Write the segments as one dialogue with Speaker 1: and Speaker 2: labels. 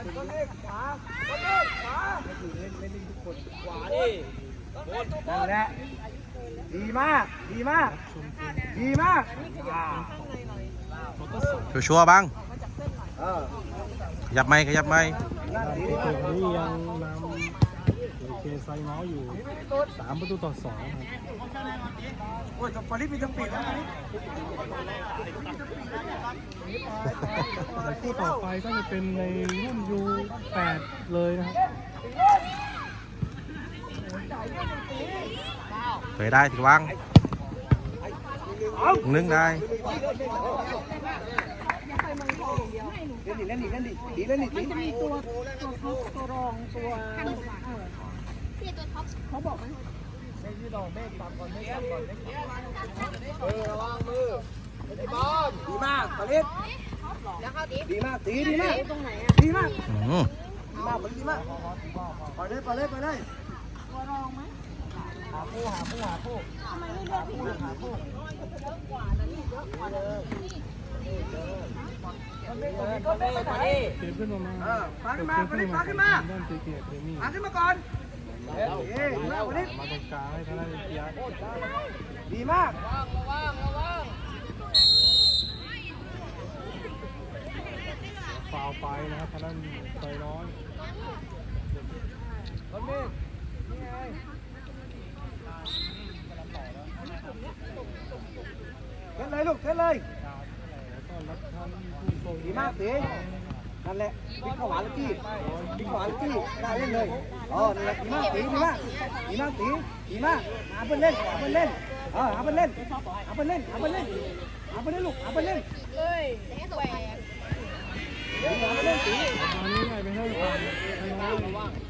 Speaker 1: อนต้นเล็กขวาต้นเล็กขวาเล่นเล่นทุกคนขวาดินั่นแหละดีมาก ดีมาก ดีมากอ่า
Speaker 2: ชัวร์บ้างขยับไม้ขยับไม้
Speaker 1: นั่นดี
Speaker 3: เกมยังนำ เคไซน้อยอยู่สามประตูต่อสองครับ
Speaker 1: โอ้ยปริมีจะปิดแล้วนี่
Speaker 3: แต่คู่ต่อไปก็จะเป็นในรุ่นยูแปดเลยนะครับ
Speaker 2: เคยได้ถือวางนึงได้
Speaker 1: เล่นดิเล่นดิเล่นดิดีเล่นดิดี
Speaker 4: มีตัวตัวตัวรองตัว เออ
Speaker 5: พี่ตัวท็อป
Speaker 4: เขาบอกไหม
Speaker 1: เออระวังมือดีบอลดีมากปริศ
Speaker 5: แล้วเข้าดิ
Speaker 1: ดีมากตีดีมาก
Speaker 4: ตรงไหนอะ
Speaker 1: ดีมากดีมากมันดีมากไปเลยไปเลยไปเลย
Speaker 4: ตัวรองไหม
Speaker 1: หาผู้หาผู้หาผู้
Speaker 4: ทำไมไม่เลือกพี่หาผู้
Speaker 1: ก็เล่านไปดิ
Speaker 3: เกมขึ้นมามา
Speaker 1: เออปาขึ้นมาปริศปาขึ้นมา
Speaker 3: ด้านเจเกียร์เพรมี่
Speaker 1: ปาขึ้นมาก่อน มากริศ
Speaker 3: มาตรงกลางให้ทางด้านพิยา
Speaker 1: ดีมาก
Speaker 3: ฟาวไปนะครับทางด้านไซน้อย
Speaker 1: เล่นเลยลูกเล่นเลย
Speaker 3: ล้วก็รับท่านผู้ทรง
Speaker 1: ดีมากตี นั่นแหละบิ๊กขวาลูกกี้บิ๊กขวาลูกกี้ได้เล่นเลยอ๋อนั่แหละดีมากตีดีมากดีมากตีดีมากหาเพื่อนเล่นหาเพื่อนเล่นเออหาเพื่อนเล่นหาเพื่อนเล่นหาเพื่อนเล่นหาเพื่อนเล่นลูกหาเพื่อนเล่น
Speaker 5: เฮ้ยแหวก
Speaker 1: หาเพื่อนเล่นตี
Speaker 3: นนี้ได้ไปให้ฝั่งไซน้อย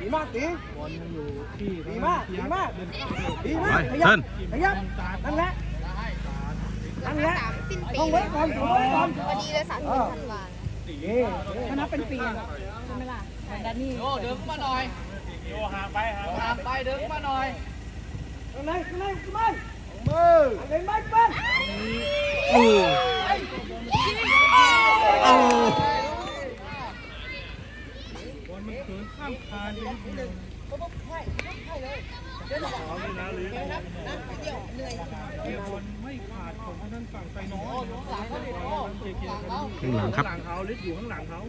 Speaker 1: ดีมากตี
Speaker 3: บอลยังอยู่ที่
Speaker 1: ดีมากดีมาก
Speaker 3: ดี
Speaker 1: มากขยับขยับนั่นแหละนั่นแหละต้องไว้ก่อนต้องไว้ก่อน
Speaker 5: พอดีเลยสามสิบธันวา
Speaker 4: คณะเป็นปีอะใช่ไหมล่ะแต่ดานนี่
Speaker 1: ข้างในข้างในข้างในมือเล่นไม่เป็น
Speaker 2: โอ้โอ้
Speaker 3: บอลมันเขินข้ามคานไปนิดเดียวเกี่ยวบอลไม่ ขาดของทางด้านฝั่งไซน้อยนะครับบอลเจเกียร์เพรมี่
Speaker 2: ข้างหลังครับ
Speaker 3: หลังเขาลิฟต์อยู่ข้างหลังเขา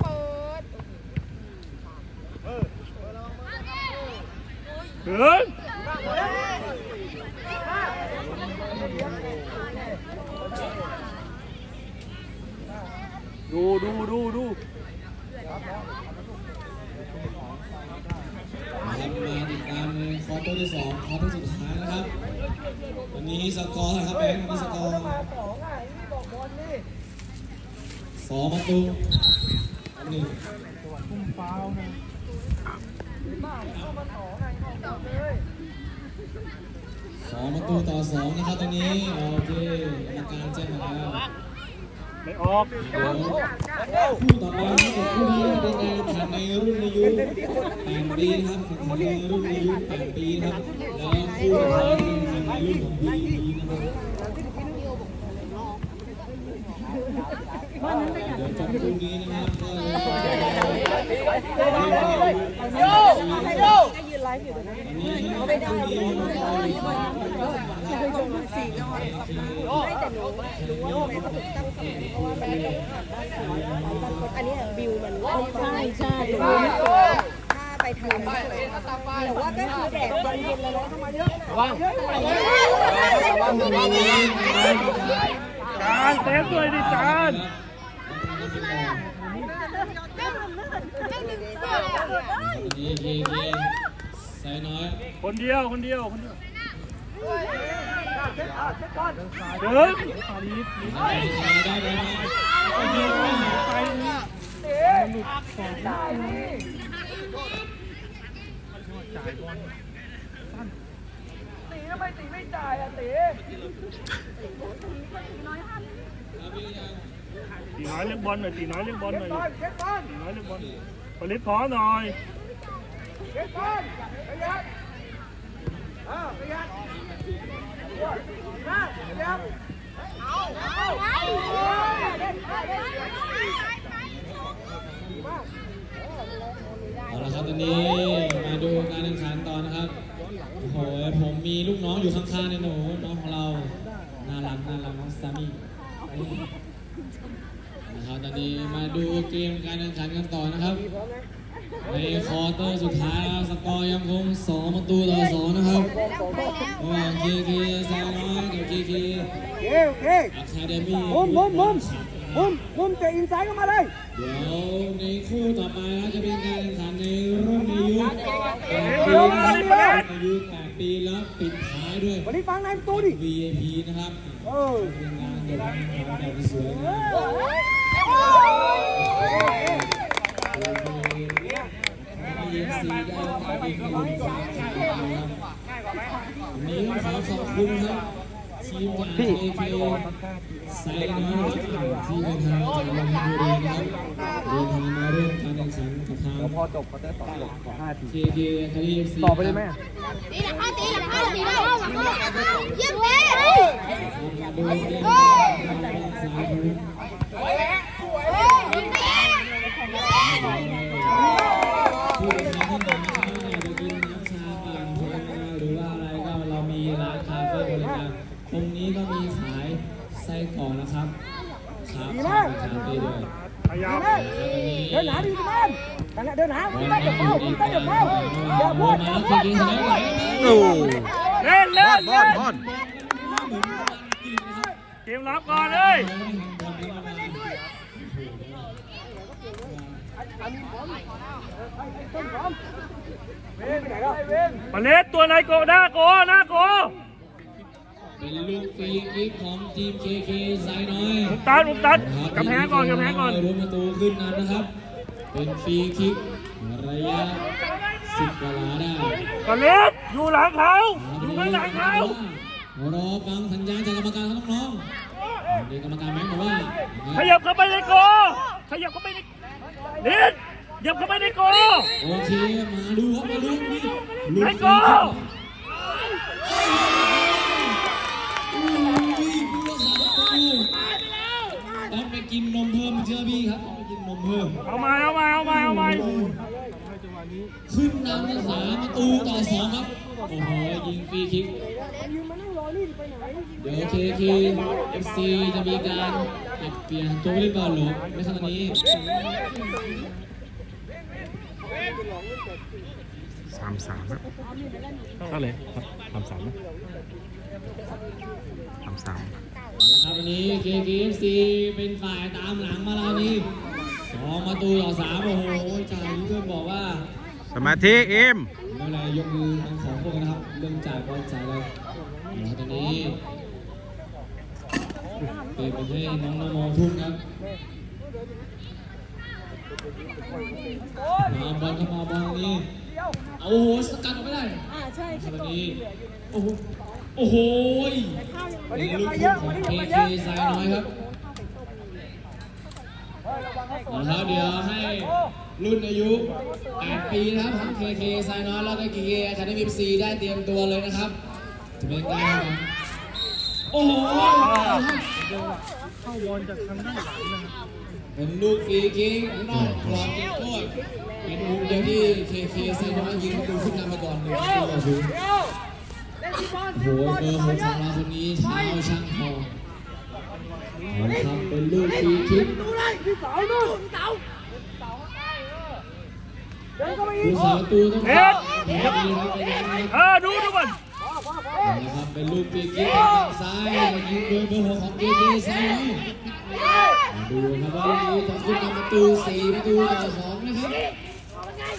Speaker 5: เปิด
Speaker 3: เขินดูดูดูดู
Speaker 6: นะครับมาติดตามในควอเตอร์ที่สองควอเตอร์สุดท้ายนะครับ วันนี้สกอร์นะครับแบงค์วันนี้สกอร์
Speaker 1: สองอะนี่บอกบอลนี่
Speaker 6: สองประตูหนึ่ง
Speaker 3: จังหวะทุ่มฟาวล์นะ
Speaker 6: สองประตูต่อสองนะครับตอนนี้โอเคกรรมการแจ้งมาแล้ว
Speaker 3: ไม่ออก
Speaker 6: เดี๋ยวคู่ต่อไปนะครับคู่นี้เป็นการแข่งในรุ่นอายุ8ปีนะครับแข่งในรุ่นอายุ8ปีนะครับแล้วคู่ต่อไป เป็นแข่งในรุ่นของปีนี้นะครับเดี๋ยวจบคู่นี้นะครั
Speaker 4: นไลฟ์อยู่ตรงนั้นไม่ได้เคยชมสี่ก็ ไม่แต่หรู้ว่าแม่เขาตั้งสี่เพราะว่าแม่อันนี้บิวมันว่าใช่ใช่ถ้าไปทำแต่ว่าก็คือแดดตอนเย็นแล้วทำไมเยอะว่างเยอะอะไร
Speaker 3: จานเซฟด้วยดิจาน
Speaker 6: ดีดีดีใส่น้อย
Speaker 3: คนเดียวคนเดียวคนเดียว
Speaker 1: เดิน
Speaker 3: เดินฟาลีฟลีฟ
Speaker 6: ได้ได้ได้
Speaker 3: จ่ายบอลสั้น
Speaker 1: ตีทำไมตีไม่จ่ายอะตี
Speaker 3: ตีน้อยเลี้ยงบอลหน่อยตีน้อยเลี้ยงบอลหน่อย
Speaker 1: บลเก็บบอล
Speaker 3: ตีน้อยเลี้ยงบอลผลิตขอหน่อย
Speaker 1: เก็บบอลระยะอ้าวระยะ
Speaker 5: มอเอา
Speaker 6: ละครับตอนนี้มาดูกัน ผมมีลูกน้องอยู่ข้างๆเนี่ยหนูน้องของเราน่ารักน่ารักน้องซามี่นะครับตอนนี้มาดูเกมการแข่งขันกันต่อนะครับ ในควอเตอร์สุดท้ายแล้วสกอร์ยังคง2ประตูต่อ2นะครับระหว่างเคเคไซน้อยกับเคเค
Speaker 1: อเคโอเค
Speaker 6: อะคาเดมี่
Speaker 1: มุมมุมมุมมุมมุมเตะอินไซด์เข้ามาเลย
Speaker 6: เดี๋ยวในคู่ต่อไปนะจะเป็นการแข่งขันในรุ่นอายุ8ปี
Speaker 1: เดี๋ยว
Speaker 6: นะ
Speaker 1: เดี๋
Speaker 6: ค
Speaker 1: ยว
Speaker 6: รับ
Speaker 1: เดี๋ยว
Speaker 6: อายุ8 ปีแล้วปิดท้ายด้วย
Speaker 1: วันนี้ฟังในประตูดิ
Speaker 6: VIP นะครับ
Speaker 1: เออ
Speaker 6: เป็นงานเดี๋ยวทำแบบสวยนี่สามารถนะครับวันนี้ต้องขอขอบคุณครับทีมงาก AK สายน้ำที่เดินทางจากลำพูนบุรีนะครับเดินทางมาร่วมการแข่งขันกับทาง
Speaker 1: พอจบควอเตอร์สองจบขอห้าที
Speaker 6: เคเคารีเอฟซี
Speaker 1: ต่อไปได้ไหม
Speaker 5: ตีหลังเข้าตีหลังเข้าตีหลังเข้าเยี่ยมเล
Speaker 6: ยโอ้ยปกครองท่านไหนนะครับอยากจะกินน้ำชาปั่นผลไม้หรือว่าอะไรก็เรามีร้านคาเฟ่บริการตรงนี้ก็มีขายไส้กรอกนะครับครับชาคาเฟ่ด้วย
Speaker 1: ดีไหมเดินหนาดีที่บ้า นั่นแหละเดินหาคุณได้เดี๋ยวเข้าคุณได้เดี๋ยวเข้าอย่าพูดอย่าพูด
Speaker 2: โอ้
Speaker 3: เล่นเล่น
Speaker 2: บอลบอล
Speaker 3: เกมรับก่อนเลย
Speaker 1: ต้นพร้อมเว้นไปไหนแล้วเว้น
Speaker 3: มาเลสตัวนายโกหน้าโกหน้าโก
Speaker 6: เป็นลูกฟรีคิกของทีม KK สายน้อย
Speaker 3: มุมตันมุมตันกำแพงก่อนกำแพงก่อน
Speaker 6: รวมประตูขึ้นนำนะครับ เป็นฟรีคิกระยะสิบกว่าหลาได้
Speaker 3: มาเลสอยู่หลังเขาอยู่ข้างหลังเขา
Speaker 6: รอฟังสัญญาณจากกรรมการครับน้องๆเด็กกรรมการแม็กบอกว่า
Speaker 3: ขยับเข้าไปในโกขยับเข้าไปในนิดขยับเข้าไปในโก
Speaker 6: โอเคมาดูครับมาดูนี่
Speaker 3: ไหนโก
Speaker 6: ต้องไป กินนมเพิ่มเชื่อพี่ครับต้องไปกินนมเพิ่ม
Speaker 3: เอามาเอามาเอามาเอามา
Speaker 6: ขึ้นนำเป็นสามประตูต่อสองครับ โอ้โหยิงฟรีคิก เดี๋ยวเคเคเอฟซีจะมีการปรับเปลี่ยนตัวผู้เล่นบอลหรือไม่ใช่ตอนนี้
Speaker 2: สามสามนะเท่าไหร่สามสามนะสามสาม
Speaker 6: นะครับวันนี้เคเคเอฟซีเป็นฝ่ายตามหลังมาแล้วนี่สองประตูต่อสามโอ้โหจ่ายเพื่อนบอกว่า
Speaker 2: สมาธิเอ็ม
Speaker 6: เมื่อไรยกมือทั้งสองพวกนะครับเรื่องจ่ายบอลจ่ายเลยนะครับตอนนี้เปลี่ยนไปให้น้องนโมทุ่งครับมาบอลเข้ามาบอลนี้เอาโอ้โหสกัดออกไม่ได้
Speaker 4: อ่าใช่
Speaker 6: ครับวันนี้โอ้โห โอ้โห
Speaker 1: วันนี้
Speaker 6: ลูก
Speaker 1: เยอะ
Speaker 6: ข
Speaker 1: วั
Speaker 6: อนง
Speaker 1: นี้
Speaker 6: เย
Speaker 1: อะ
Speaker 6: เคสายน้อยครับเอาละครับเดี๋ยวให้รุ่นอายุ 8 ปีนะครับทั้ง KK ไซน้อยแล้วก็ KK คาเดมี่ซีได้เตรียมตัวเลยนะครับจะเป็นการโอ้โห
Speaker 3: เข้าบอลจากทางด้านหลังนะครับ
Speaker 6: เป็นลูกฟรีคิกนอกกรอบโทษเป็นมุมเดียวที่ KK ไซน้อยยิงประตูขึ้นนำไปก่อนหนึ่งประตูต่อศูนย์ โอ้โหเบอร์หกของเราคนนี้เท้าช่างทองเอาครับเป็นลูกฟรีคิก
Speaker 1: ดูเลยพี่สาวนู่นเสาเดินเข้าไปอี
Speaker 6: ผู้
Speaker 1: ก
Speaker 6: สาวประตูต้องเข้าแพ้ดีครับไปยังครับ
Speaker 3: เออดูดูมัน
Speaker 6: นะครับเป็นลูกปีกยิงทางซ้ายยิงโดยเบอร์หกของเกเกซ้ายดูครับว่าลูกนี้จะขึ้นนำประตูสี่ประตูต่อสองนะครับ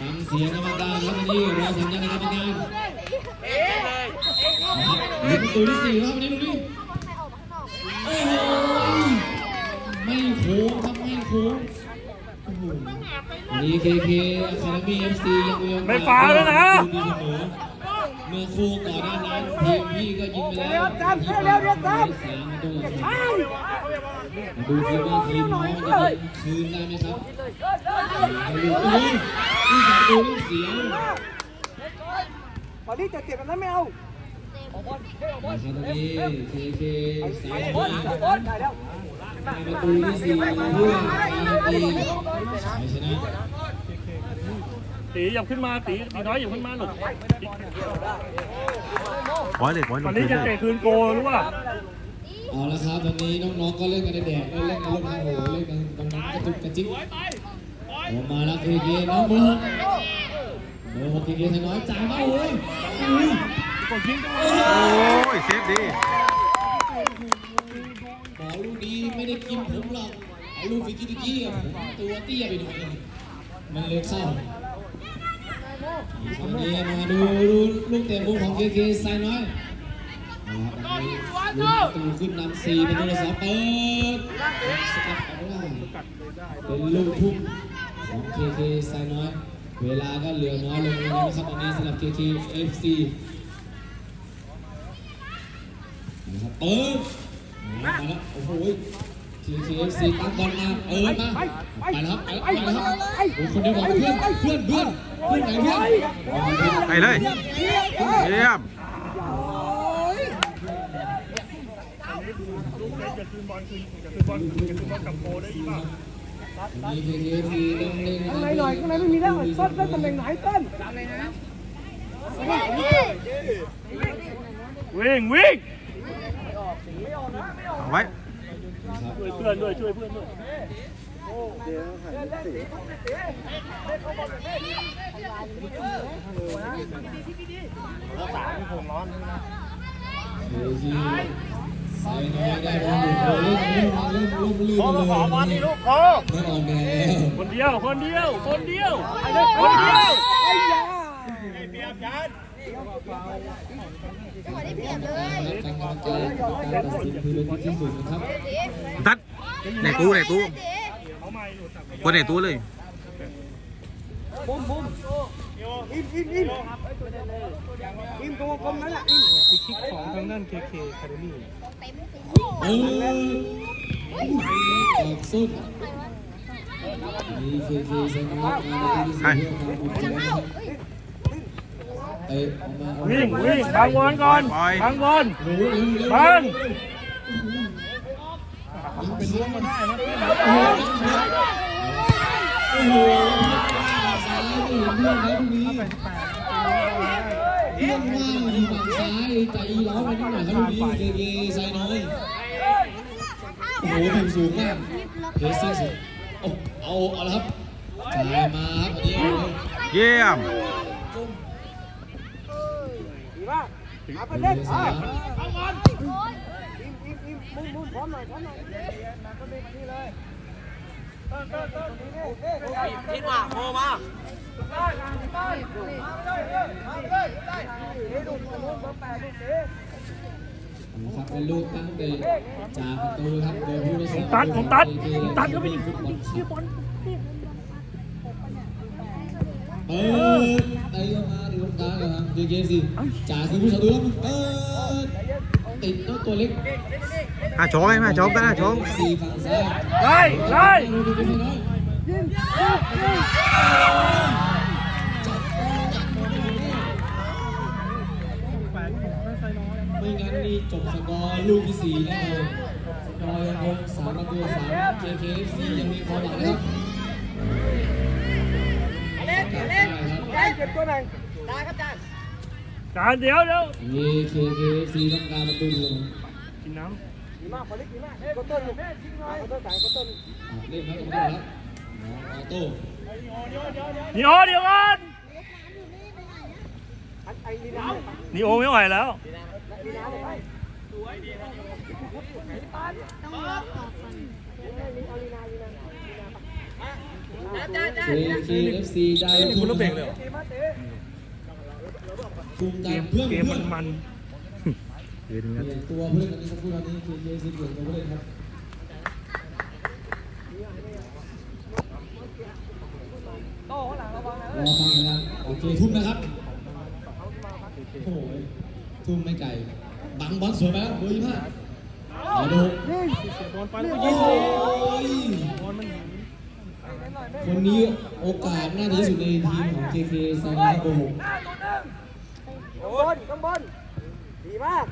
Speaker 6: ฟังเสียงกรรมการครับวันนี้รอสัญญาณกรรมการ นะครับประตูที่สี่ครับวันนี้ลูกนี้โอ้โหไม่โค้งครับไม่โค้งโอ้โหวันนี้เคเคอะคาเดมี่เอฟซียังมีโอกาส
Speaker 3: ไม่ฟาวแล้วนะ
Speaker 6: ดูดีเสมอเมื่อคู่ก่อนหน้านั้นทีมพี่ก็ยิงไปแล้วสามประตูต่อสองมาดูทีมว่าทีมน้องจะคืนได้ไหมครับเอาลูกโอ้ยนี่สามตัวนี่เสียว
Speaker 1: ตอนนี้จะเจ็บแบบนั้นไม่เอา
Speaker 6: นะครับตอนนี้เคเคสาย
Speaker 1: บอ
Speaker 6: มา
Speaker 1: ลบอลได้แล้ว
Speaker 6: ประตูที่สี่เพื่อการันตีชัยชนะ
Speaker 3: ตีอย่าขึ้นมาตีตีน้อยอย่าขึ้นมาหนุก
Speaker 2: ปล่อยเลยปล่อยล
Speaker 3: ตอนนี้จะ
Speaker 2: เตะ
Speaker 3: คืนโกรู้ป่ะ
Speaker 6: เอาละครับวันนี้น้องๆก็เล่นกันในแดดเล่นกันรถทางโหเล่นกันตรงนั้นกระจุกกระจิ๊กออกมาแล้วเคเคน้องเบอร์หกเบอร์หกเคเคน้อยจ่ายมาโอ้ย
Speaker 3: กดยิงจัง
Speaker 2: โอ้ยเซฟดี
Speaker 6: บอลลูกนี้ไม่ได้กินผมหรอกไอ้ลูกฟิกิติกี้อะผมตัวเตี้ยไปหน่อยมันเลยเข้าคราวนี้มาดูลูกเตะมุมของเคเคไซน้อยลุ้นตูขึ้นนำสี่เป็นตัวสองเปิดสกัดเอาได้เป็นลูกทุ่งของ KK ไซน้อย เวลาก็เหลือน้อยลงแล้วนะครับตอนนี้สำหรับ KK FC นะครับเปิดมาแล้วโอ้โห KK FC ตั้งบอลมาเออมาไปแล้วครับไปแล้วโอ้คนเดียวบอกเพื่อนเพื่อนเพื่อนเพื่อนไหนเพื่อน
Speaker 2: ไปเลยเยี่ยม
Speaker 3: จะคืนบอลคืนจะคืนบอลจะคืนบอลกับโกได้ป่ะ
Speaker 6: มี KK FC ต้องเล่น
Speaker 1: ข้างในหน่อยข้างในไม่มีแล้วต้นต้นตำแหน่งไหนต้น
Speaker 3: วิ่งวิ่ง
Speaker 2: เอาไว้
Speaker 3: ช่วยเพื่อนด้วยช่วยเพื่อนด้วย
Speaker 6: เคทีไซน้อยได้บอลอยู่เล่นเล่นเล่นลุ่มลื่นเลย
Speaker 3: ขอบอลนี่ลูกขอ
Speaker 6: ไม่ออกแดงแล้ว
Speaker 3: คนเดียวคนเดียวคนเดียวคนเดียว
Speaker 1: ไอ้ยา
Speaker 5: จังหวะได้เปรียบเลย
Speaker 6: การกำลังใจการตัดสินคือเป็นที่สุดนะครับ
Speaker 2: ตัดในตู้ในตู้
Speaker 3: เอาใหม่หนูตัด
Speaker 2: กดในตู้เลย
Speaker 1: บุ้มบุ้มอิมอิมอิมอิมตรงกลมนั่นแหละอิม
Speaker 3: ฟรีคิกของทางด้าน KK Academy
Speaker 6: เออออกสุดมีเคเคเซนต์มาที่สี่เพื่อความอุ่นใจนะครับเตะออกมา
Speaker 3: วิ่งวิ่งบางบอลก่อนบางบอล
Speaker 6: โอ้โหเร็วเร็ว
Speaker 3: บาง
Speaker 6: ยังเป็นล้วงมาได้นะโอ้โหสายไม่เห็นเพื่อนแล้วตรงนี้เพื่อนว่างอยู่ฝั่งซ้ายใจร้อนไปนิดหน่อยครับตรงนี้เคเคไซน้อยโอ้โหพิมสูงมากเพสซิ่งสูงโอ้เอาเอาละครับจ่ายมาครับอันนี้เอาเลย
Speaker 2: เยี่ยม
Speaker 1: ดีมาก หาประเด็นอะอิมอิมอิมมุ้มมุ้มพร้อมหน่อยพร้อมหน่อยมาก็เล่นนี่เลยต้นต้นต้นนี่นี่นี่มาโมมาได้ได้ได้ได้ได้ได้ดูดูดูเบอร์แปดดูสิ
Speaker 6: นะครับเป็นลูกตั้งเตะจากประตูครับโดยผู้รักษา
Speaker 3: ตัดผมตัด
Speaker 6: เค
Speaker 3: ผมตัดก็ไม่
Speaker 6: ฟุตบอลครับ
Speaker 3: อล
Speaker 6: เปิดเตะมาถึงตรงกลางครับเจเกสิจ่าคือผู้สาดูแล้วมันเปิดติดแล้วตัวเล็ก
Speaker 2: อะโชว์ไหมมา โชว์กันนะโชว์
Speaker 6: สี่ฝั่งซ้าย
Speaker 3: ไล่ไล่
Speaker 6: ดูดูดูน้อยไม่งั้นนี่จบสกอร์ลูกที่สี่แน่เลยสกอร์ยังคงสามประตูสาม JKFC ยังมีความหวังนะครับ
Speaker 1: เล่นเล่นเล่นเก็บตัวหน่อยได้ครับจาน
Speaker 3: จานเดียวเดียว
Speaker 6: มี KKFC ต้องการประตูเดียว
Speaker 3: กินน้
Speaker 1: ดีมากพอลิกดีมากก็ต้นลูกก็ต้นสายก็ต้น
Speaker 6: อะเล่นครับตรงนี้ครับน้องออโต้ำ
Speaker 3: นีโอเดียวกัน
Speaker 1: อันไอ้ลีนา
Speaker 3: นีโอไม่ไหวแล้ว
Speaker 1: ลีนาเลยไป
Speaker 5: ต้องรอต่อก่อน
Speaker 1: เอาลีนาลีนา
Speaker 6: KKFC ได้ทุนนะครับ
Speaker 1: ดีมากเตะ
Speaker 6: ทุน
Speaker 3: เก
Speaker 6: การ
Speaker 3: ม
Speaker 6: เพื่อน
Speaker 3: เกม
Speaker 6: เพื่
Speaker 3: มั
Speaker 6: อน
Speaker 3: นมัน
Speaker 2: เดี๋ยว
Speaker 6: เป
Speaker 2: นะ
Speaker 6: ลี่ยนตัวเพื่อนอันนี้ครับพูดอันนี้ KKFC เปลี่ยนตัวเพื่อนครับรอฟังนะครับโอเคทุ่มนะครับโอ้โหทุ่มไม่ไกลบังบอลสวยไปแล้วเบอร์ยี่ห้าเอาดู
Speaker 3: เสียบอลไป
Speaker 6: โอ้ย
Speaker 3: บอลมัน
Speaker 6: คนนี้โอกาสน่าจะที่สุดในทีมของ KK ไซน์โกหก
Speaker 1: ข้างบนข้างบนดีมาก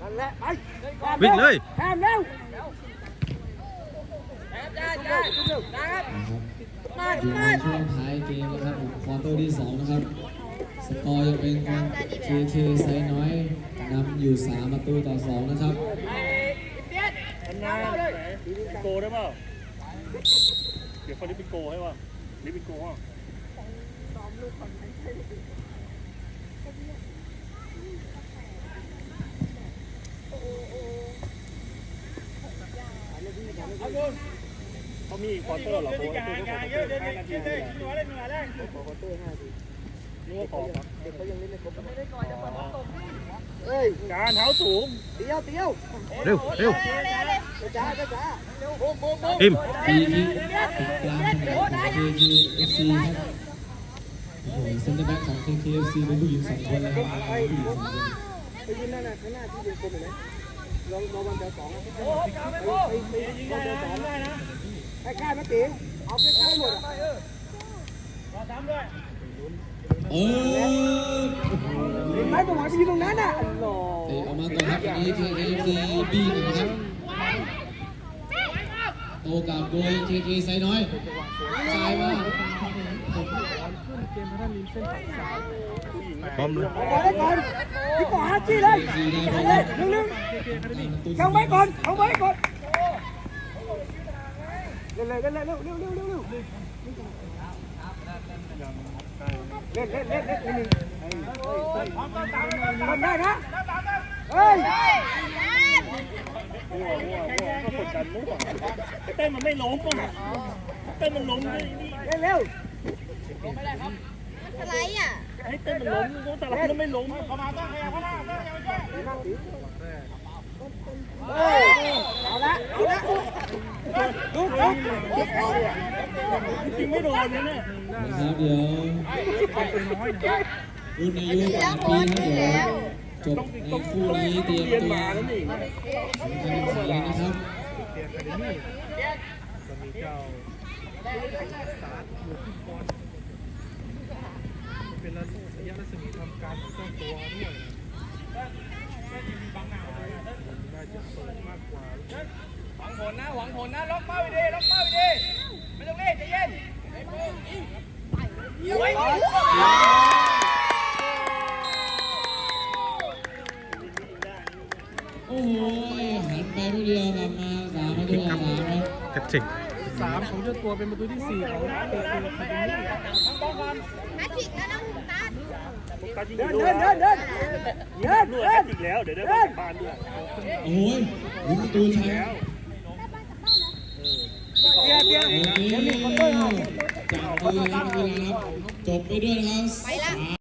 Speaker 1: นั่นแหละไป
Speaker 2: วิ่งเลย
Speaker 1: แทมเร็ว
Speaker 6: นะครับอยู่ในช่วงท้ายเกมแล้วครับผมควอเตอร์ที่สองนะครับ สกอร์ยังเป็นของ KK ไซน้อยนำอยู่ 3 ประตูต่อ 2 นะครับ
Speaker 3: โกได้เปล่า เดี๋ยวคนนี้เป็นโกให้ป่ะนี่เป็นโกอะเขามีควอเตอร์เหรอโค้ชคือเขาเตอร์ห้านาทีเลยควอเตอร์ห้านาทีนี่ว่าขอครับ
Speaker 1: เด็กเขายังเล่นไม่ครบเฮ้ย
Speaker 3: การเท้าสูง
Speaker 1: เตี้ยวเตี้ยว
Speaker 2: เร็วเร็ว
Speaker 1: จ้าจ้าจ้า
Speaker 2: พิมพ์
Speaker 6: ปีนี้ติดกลางสนามของ KK FC ครับโอ้โหเซนเตอร์แบ็กของ KK FC เป็นผู้หญิงสองคนเลยครับผู้หญิงสองคน
Speaker 1: ไปยืนหน้าหน้าข้างหน้าที่เป็นกลมเห็นไหมลองลองวันเดียวสองไปไปไปวันเดียวสองให้ค่ายมาตีเอาใกล้ๆหมดอะ
Speaker 6: เออ
Speaker 1: เห็น ไหมตรงไหนไปยืนตรงนั้นอะหล่อ
Speaker 6: เตะออกมาก่อนครับอันนี้ KK FC บีหนึ่งนะครับโตกลับโดย KK ไซน้อยจ่ายมา
Speaker 2: พร้อมเลย
Speaker 1: เอาบอลได้ก่อนพี่ก่อฮัจี้เลยจ่ายเลยเร็วๆเข้าไว้ก่อนเข้าไว้ก่อนเร็วๆเร็วๆเร็วๆเร็วๆเร็วๆ เล่นเล่นเล่นเล่นนิดนึงเฮ้ยเฮ้ยเฮ้ยทำได้นะเฮ้ย
Speaker 3: มั่วมั่วมั่วก็กดดันมั่ไอ้เต้นมันไม่ล้มอะเต้นมันล้มเลยนี่
Speaker 1: เร็วเร็ว
Speaker 5: อะไรอะ
Speaker 3: ให้เต้นมันล้มก็แต่ละคนไม่ล้มเข้ามาตั้งขยับเข้ามาตั้งขยับเข้ามา
Speaker 1: เฮ้ยเอาละเอาละลุกลุก
Speaker 3: จริงไม่โดนเนี่ย
Speaker 6: นะครับเดี๋ยวรุ่นอายุแปดปีนะครับเดี๋ยวจบในคู่นี้เตรียมตัว
Speaker 3: มาแล้วนี่
Speaker 6: การแข่งขันเลยนะครับ
Speaker 3: เจ้าเป็นระยะรัศมีทำการของเจ้าตัวด้วยน่าจะเปิดมากกว่า
Speaker 7: หวังผลนะหวังผลนะล็อกเป้าไปดีล็อกเป้าไปดีไม่ต้องเล่นใจเย็น
Speaker 6: โอ้โหหันไปไม่เดียวกลับมาสามประตูต่อสามครับ
Speaker 2: แท็กติก
Speaker 3: สามของเจ้าตัวเป็นประตูที่สี่ของเตะตัวคาเดมี่
Speaker 5: แมทริกนะน้องตา
Speaker 1: เดินเดินเดินเดินเดิน
Speaker 3: ลูก
Speaker 1: เดิ
Speaker 3: แฮ
Speaker 1: น
Speaker 3: ตติกแล้วเดี๋ยวได้บ้านด้วย
Speaker 6: โอ้ยลุ้นประตูชัย
Speaker 1: เปียเปีย
Speaker 6: โอเคจากมือนะครั บเวลาครับจบไปด้วยนะครับ